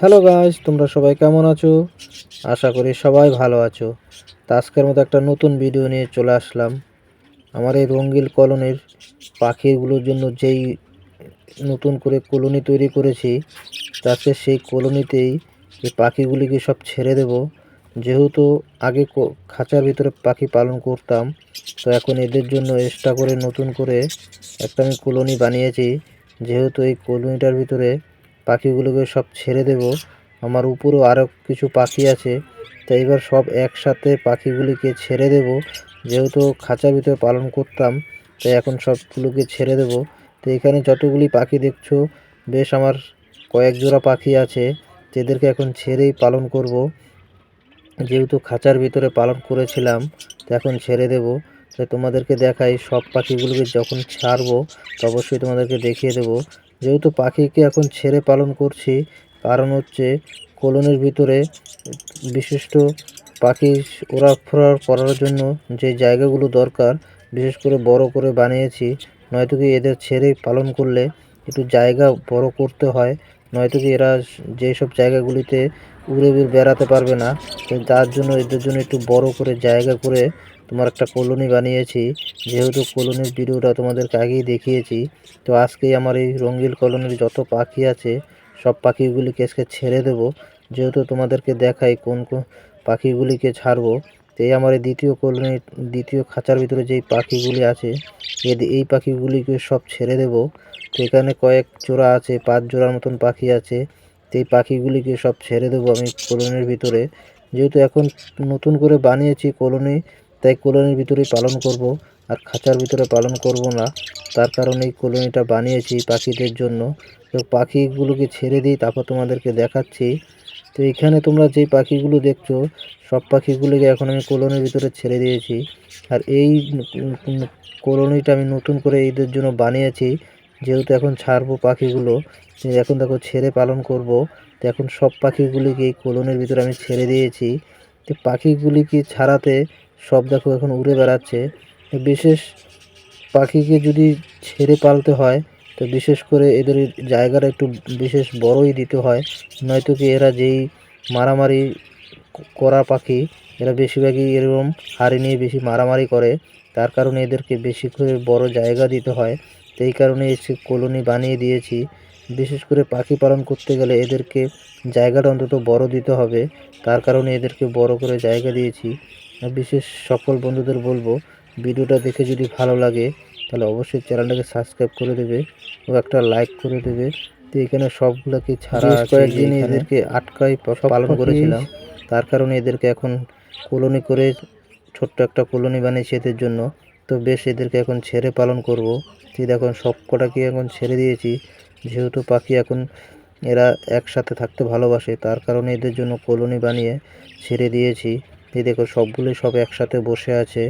Hello guys তোমরা সবাই কেমন আছো? আশা করি সবাই ভালো আছো। তো আজকের মতো একটা নতুন ভিডিও নিয়ে চলে আসলাম। আমার এই রঙ্গিল কলোনির পাখিগুলোর জন্য যেই নতুন করে কলোনি তৈরি করেছি, তাতে সেই কলোনিতেই এই পাখিগুলিকে সব ছেড়ে দেব। যেহেতু আগে খাঁচার ভিতরে পাখি পালন করতাম, তো এখন এদের জন্য এক্সট্রা করে নতুন করে একটা আমি কলোনি বানিয়েছি। যেহেতু এই কলোনিটার ভিতরে পাখিগুলোকে সব ছেড়ে দেব। আমার উপরেও আরও কিছু পাখি আছে। তো এবার সব একসাথে পাখিগুলিকে ছেড়ে দেব। যেহেতু খাঁচার ভিতরে পালন করতাম, তাই এখন সবগুলোকে ছেড়ে দেব। তো এখানে যতগুলি পাখি দেখছ, বেশ আমার কয়েক জোড়া পাখি আছে, যেদেরকে এখন ছেড়েই পালন করব। যেহেতু খাঁচার ভিতরে পালন করেছিলাম, তো এখন ছেড়ে দেব। তো তোমাদেরকে দেখাই সব পাখিগুলোকে যখন ছাড়বো, তো অবশ্যই তোমাদেরকে দেখিয়ে দেব। যেহেতু পাখিকে এখন ছেড়ে পালন করছি, কারণ হচ্ছে কলোনির ভিতরে বিশিষ্ট পাখি ওড়াফেরা করার জন্য যে জায়গাগুলো দরকার, বিশেষ করে বড় করে বানিয়েছি, নয়তো কি এদের ছেড়ে পালন করলে একটু জায়গা বড় করতে হয়, নয়তো কি এরা যেসব জায়গাগুলিতে উড়ে বেড়াতে পারবে না তার জন্য এদের জন্য একটু বড় করে জায়গা করে তোমার একটা কলোনি বানিয়েছি, যেহেতু কলোনির ভিডিওটা তোমাদেরকে আগেই দেখিয়েছি, তো আজকেই আমার এই রঙ্গিল কলোনির যত পাখি আছে, সব পাখিগুলিকে আজকে ছেড়ে দেব। যেহেতু তোমাদেরকে দেখাই কোন কোন পাখিগুলিকে ছাড়বো, তো এই আমার এই দ্বিতীয় কলোনির দ্বিতীয় খাঁচার ভিতরে যেই পাখিগুলি আছে এই পাখিগুলিকে সব ছেড়ে দেব। তো এখানে কয়েক জোড়া আছে, পাঁচ জোড়ার মতন পাখি আছে, তো এই পাখিগুলিকে সব ছেড়ে দেবো আমি কলোনির ভিতরে। যেহেতু এখন নতুন করে বানিয়েছি কলোনি তাই কলোনির ভিতরেই পালন করব আর খাঁচার ভিতরে পালন করব না। তার কারণে এই কলোনিটা বানিয়েছি পাখিদের জন্য। তো পাখিগুলোকে ছেড়ে দিই, তারপর তোমাদেরকে দেখাচ্ছি। তো এখানে তোমরা যেই পাখিগুলো দেখছ, সব পাখিগুলোকে এখন আমি কলোনির ভিতরে ছেড়ে দিয়েছি। আর এই কলোনিটা আমি নতুন করে এদের জন্য বানিয়েছি, যেহেতু এখন ছাড়বো পাখিগুলো। এখন দেখো ছেড়ে পালন করব। তো এখন সব পাখিগুলিকে এই কলোনির ভিতরে আমি ছেড়ে দিয়েছি। পাখিগুলিকে ছাড়াতে সব দেখো এখন উড়ে বেড়াচ্ছে। বিশেষ পাখিকে যদি ছেড়ে পালতে হয়, তো বিশেষ করে এদের জায়গাটা একটু বিশেষ বড়ই দিতে হয়। নয়তো কি এরা যেই মারামারি করা পাখি, এরা বেশিরভাগই এরকম হাড়ি নিয়ে বেশি মারামারি করে। তার কারণে এদেরকে বেশি করে বড় জায়গা দিতে হয়। তো এই কারণে এসে কলোনি বানিয়ে দিয়েছি। বিশেষ করে পাখি পালন করতে গেলে এদেরকে জায়গাটা অন্তত বড় দিতে হবে। তার কারণে এদেরকে বড় করে জায়গা দিয়েছি। বিশেষ সকল বন্ধুদের বলব ভিডিওটা দেখে যদি ভালো লাগে তাহলে অবশ্যই চ্যানেলটাকে সাবস্ক্রাইব করে দেবে ও একটা লাইক করে দেবে। তো এখানে সবগুলোকে ছাড়া কয়েকদিন এদেরকে আটকাই প- পালন করেছিলাম। তার কারণে এদেরকে এখন কলোনি করে ছোট্ট একটা কলোনি বানিয়েছি এদের জন্য। তো বেশ এদেরকে এখন ছেড়ে পালন করব। তো দেখুন সব কটাকে এখন ছেড়ে দিয়েছি। যেহেতু পাখি এখন এরা একসাথে থাকতে ভালোবাসে, তার কারণে এদের জন্য কলোনি বানিয়ে ছেড়ে দিয়েছি। এই দেখো, সবগুলোই সব একসাথে বসে আছে।